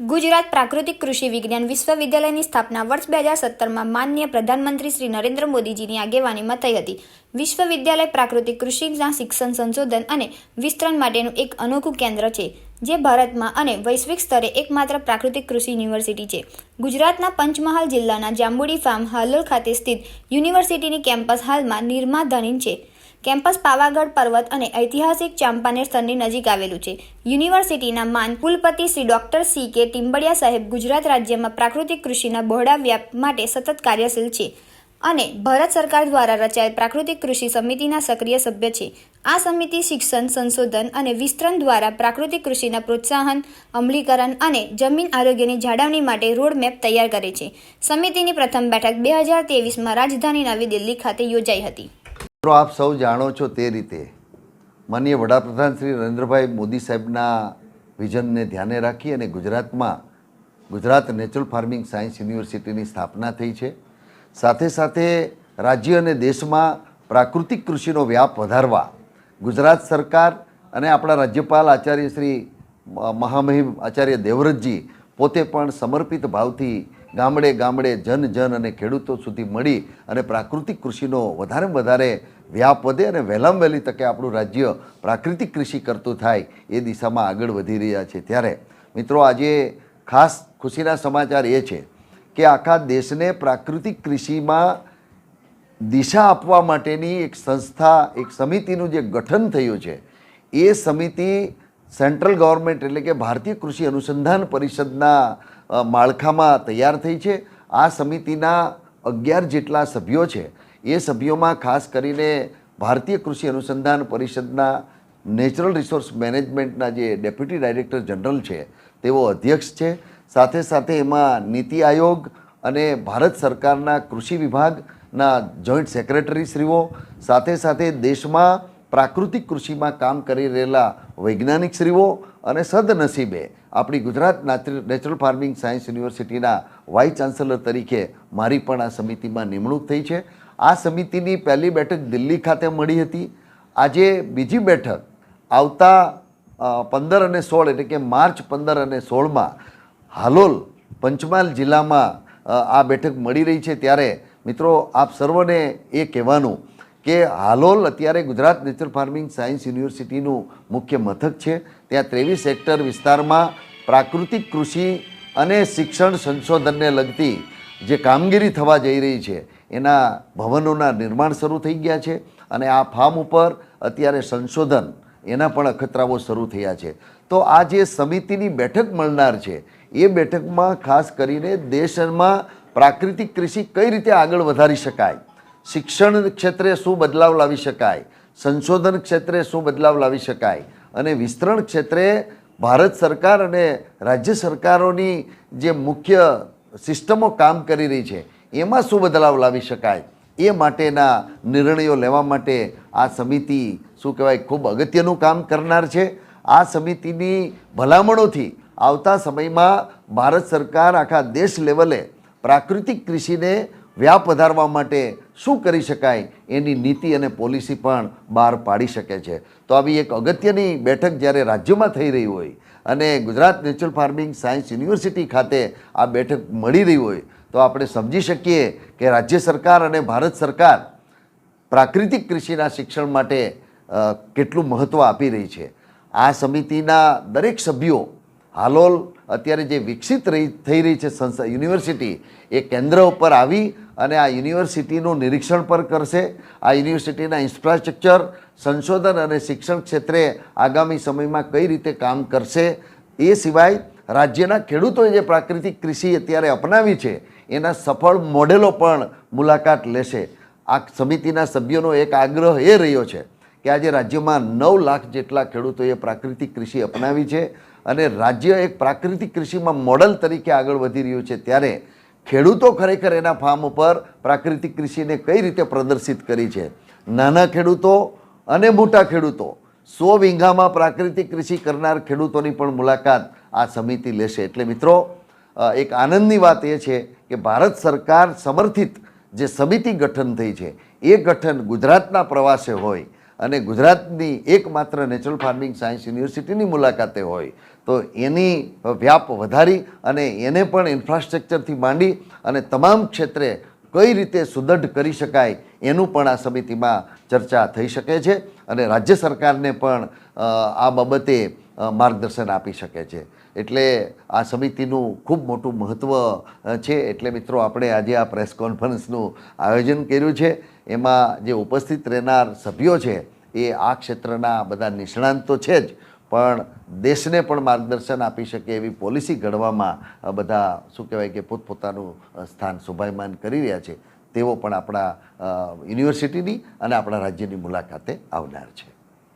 ગુજરાત પ્રાકૃતિક કૃષિ વિજ્ઞાન વિશ્વવિદ્યાલયની સ્થાપના વર્ષ બે હજાર સત્તરમાં માનનીય પ્રધાનમંત્રી શ્રી નરેન્દ્ર મોદીજીની આગેવાનીમાં થઈ હતી. વિશ્વવિદ્યાલય પ્રાકૃતિક કૃષિના શિક્ષણ સંશોધન અને વિસ્તરણ માટેનું એક અનોખું કેન્દ્ર છે, જે ભારતમાં અને વૈશ્વિક સ્તરે એકમાત્ર પ્રાકૃતિક કૃષિ યુનિવર્સિટી છે. ગુજરાતના પંચમહાલ જિલ્લાના જાંબુડી ફાર્મ હાલોલ ખાતે સ્થિત યુનિવર્સિટીની કેમ્પસ હાલમાં નિર્માધાનીન છે. કેમ્પસ પાવાગઢ પર્વત અને ઐતિહાસિક ચાંપાનેર સ્થળની નજીક આવેલું છે. યુનિવર્સિટીના માન કુલપતિ શ્રી ડોક્ટર સી કે ટિમ્બડિયા સાહેબ ગુજરાત રાજ્યમાં પ્રાકૃતિક કૃષિના બહોળા વ્યાપ માટે સતત કાર્યશીલ છે અને ભારત સરકાર દ્વારા રચાયેલ પ્રાકૃતિક કૃષિ સમિતિના સક્રિય સભ્ય છે. આ સમિતિ શિક્ષણ, સંશોધન અને વિસ્તરણ દ્વારા પ્રાકૃતિક કૃષિના પ્રોત્સાહન, અમલીકરણ અને જમીન આરોગ્યની જાળવણી માટે રોડમેપ તૈયાર કરે છે. સમિતિની પ્રથમ બેઠક બે હજાર તેવીસમાં રાજધાની નવી દિલ્હી ખાતે યોજાઈ હતી. મિત્રો, આપ સૌ જાણો છો તે રીતે માનીય વડાપ્રધાન શ્રી નરેન્દ્રભાઈ મોદી સાહેબના વિઝનને ધ્યાને રાખી અને ગુજરાતમાં ગુજરાત નેચરલ ફાર્મિંગ સાયન્સ યુનિવર્સિટીની સ્થાપના થઈ છે. સાથે સાથે રાજ્ય અને દેશમાં પ્રાકૃતિક કૃષિનો વ્યાપ વધારવા ગુજરાત સરકાર અને આપણા રાજ્યપાલ આચાર્ય શ્રી મહામહિમ આચાર્ય દેવવ્રતજી પોતે પણ સમર્પિત ભાવથી ગામડે ગામડે જન જન અને ખેડૂતો સુધી મળી અને પ્રાકૃતિક કૃષિનો વધારે વધારે વ્યાપ વધે અને વહેલામ વહેલી તકે આપણું રાજ્ય પ્રાકૃતિક કૃષિ કરતું થાય એ દિશામાં આગળ વધી રહ્યા છે. ત્યારે મિત્રો, આજે ખાસ ખુશીના સમાચાર એ છે કે આખા દેશને પ્રાકૃતિક કૃષિમાં દિશા આપવા માટેની એક સંસ્થા, એક સમિતિનું જે ગઠન થયું છે, એ સમિતિ સેન્ટ્રલ ગવર્મેન્ટ એટલે કે ભારતીય કૃષિ અનુસંધાન પરિષદના માળખામાં તૈયાર થઈ છે. આ સમિતિના અગિયાર જેટલા સભ્યો છે, એ સભ્યોમાં ખાસ કરીને ભારતીય કૃષિ અનુસંધાન પરિષદના નેચરલ રિસોર્સ મેનેજમેન્ટના જે ડેપ્યુટી ડાયરેક્ટર જનરલ છે, તેઓ અધ્યક્ષ છે. સાથે સાથે એમાં નીતિ આયોગ અને ભારત સરકારના કૃષિ વિભાગના જોઈન્ટ સેક્રેટરી શ્રીઓ સાથે સાથે દેશમાં પ્રાકૃતિક કૃષિમાં કામ કરી રહેલા વૈજ્ઞાનિક શ્રીઓ અને સદનસીબે આપણી ગુજરાત નેચરલ ફાર્મિંગ સાયન્સ યુનિવર્સિટીના વાઇસ ચાન્સેલર તરીકે મારી પણ આ સમિતિમાં નિમણૂક થઈ છે. આ સમિતિની પહેલી બેઠક દિલ્હી ખાતે મળી હતી. આજે બીજી બેઠક આવતા પંદર અને સોળ એટલે કે માર્ચ પંદર અને સોળમાં હાલોલ, પંચમહાલ જિલ્લામાં આ બેઠક મળી રહી છે. ત્યારે મિત્રો આપ સર્વને એ કહેવાનું કે હાલોલ અત્યારે ગુજરાત નેચરલ ફાર્મિંગ સાયન્સ યુનિવર્સિટીનું મુખ્ય મથક છે. ત્યાં ત્રેવીસ હેક્ટર વિસ્તારમાં પ્રાકૃતિક કૃષિ અને શિક્ષણ સંશોધનને લગતી જે કામગીરી થવા જઈ રહી છે, એના ભવનોના નિર્માણ શરૂ થઈ ગયા છે અને આ ફાર્મ ઉપર અત્યારે સંશોધન એના પણ અખતરાઓ શરૂ થયા છે. તો આ જે સમિતિની બેઠક મળનાર છે, એ બેઠકમાં ખાસ કરીને દેશમાં પ્રાકૃતિક કૃષિ કઈ રીતે આગળ વધારી શકાય? શિક્ષણ ક્ષેત્રે શું બદલાવ લાવી શકાય? સંશોધન ક્ષેત્રે શું બદલાવ લાવી શકાય? અને વિસ્તરણ ક્ષેત્રે ભારત સરકાર અને રાજ્ય સરકારોની જે મુખ્ય સિસ્ટમો કામ કરી રહી છે, એમાં શું બદલાવ લાવી શકાય? એ માટેના નિર્ણયો લેવા માટે આ સમિતિ, શું કહેવાય, ખૂબ અગત્યનું કામ કરનાર છે. આ સમિતિની ભલામણોથી આવતા સમયમાં ભારત સરકાર આખા દેશ લેવલે પ્રાકૃતિક કૃષિને વ્યાપ વધારવા માટે શું કરી શકાય એની નીતિ અને પોલિસી પણ બહાર પાડી શકે છે. તો આવી એક અગત્યની બેઠક જ્યારે રાજ્યમાં થઈ રહી હોય અને Gujarat natural farming science university ખાતે આ બેઠક મળી રહી હોય, તો આપણે સમજી શકીએ કે રાજ્ય સરકાર અને ભારત સરકાર પ્રાકૃતિક કૃષિના શિક્ષણ માટે કેટલું મહત્ત્વ આપી રહી છે. આ સમિતિના દરેક સભ્યો હાલોલ અત્યારે જે વિકસિત રહી, થઈ રહી છે સંસ્થા યુનિવર્સિટી, એ કેન્દ્ર ઉપર આવી અને આ યુનિવર્સિટીનું નિરીક્ષણ પણ કરશે. આ યુનિવર્સિટીના ઇન્ફ્રાસ્ટ્રક્ચર, સંશોધન અને શિક્ષણ ક્ષેત્રે આગામી સમયમાં કઈ રીતે કામ કરશે એ સિવાય રાજ્યના ખેડૂતોએ જે પ્રાકૃતિક કૃષિ અત્યારે અપનાવી છે, એના સફળ મોડેલો પણ મુલાકાત લેશે. આ સમિતિના સભ્યોનો એક આગ્રહ એ રહ્યો છે કે આજે રાજ્યમાં નવ લાખ જેટલા ખેડૂતોએ પ્રાકૃતિક કૃષિ અપનાવી છે અને રાજ્ય એક પ્રાકૃતિક કૃષિમાં મોડલ તરીકે આગળ વધી રહ્યું છે ત્યારે ખેડૂતો ખરેખર એના ફાર્મ ઉપર પ્રાકૃતિક કૃષિને કઈ રીતે પ્રદર્શિત કરી છે? નાના ખેડૂતો અને મોટા ખેડૂતો. સો વીંઘામાં પ્રાકૃતિક કૃષિ કરનાર ખેડૂતોની પણ મુલાકાત આ સમિતિ લેશે. એટલે મિત્રો એક આનંદની વાત એ છે કે ભારત સરકાર સમર્થિત જે સમિતિ ગઠન થઈ છે, એ ગઠન ગુજરાતના પ્રવાસે હોય અને ગુજરાતની એકમાત્ર નેચરલ ફાર્મિંગ સાયન્સ યુનિવર્સિટીની મુલાકાતે હોય, તો એની વ્યાપ વધારી અને એને પણ ઇન્ફ્રાસ્ટ્રક્ચરથી માંડી અને તમામ ક્ષેત્રે કઈ રીતે સુદૃઢ કરી શકાય એનું પણ આ સમિતિમાં ચર્ચા થઈ શકે છે. અને રાજ્ય સરકારને પણ આ બાબતે માર્ગદર્શન આપી શકે છે. એટલે આ સમિતિનું ખૂબ મોટું મહત્ત્વ છે. એટલે મિત્રો, આપણે આજે આ પ્રેસ કોન્ફરન્સનું આયોજન કર્યું છે. એમાં જે ઉપસ્થિત રહેનાર સભ્યો છે, એ આ ક્ષેત્રના બધા નિષ્ણાંત તો છે જ. પણ દેશને પણ માર્ગદર્શન આપી શકે એવી પોલિસી ઘડવામાં બધા, શું કહેવાય કે, પોતપોતાનું સ્થાન શોભાયમાન કરી રહ્યા છે. તેઓ પણ આપણા યુનિવર્સિટીની અને આપણા રાજ્યની મુલાકાતે આવનાર છે.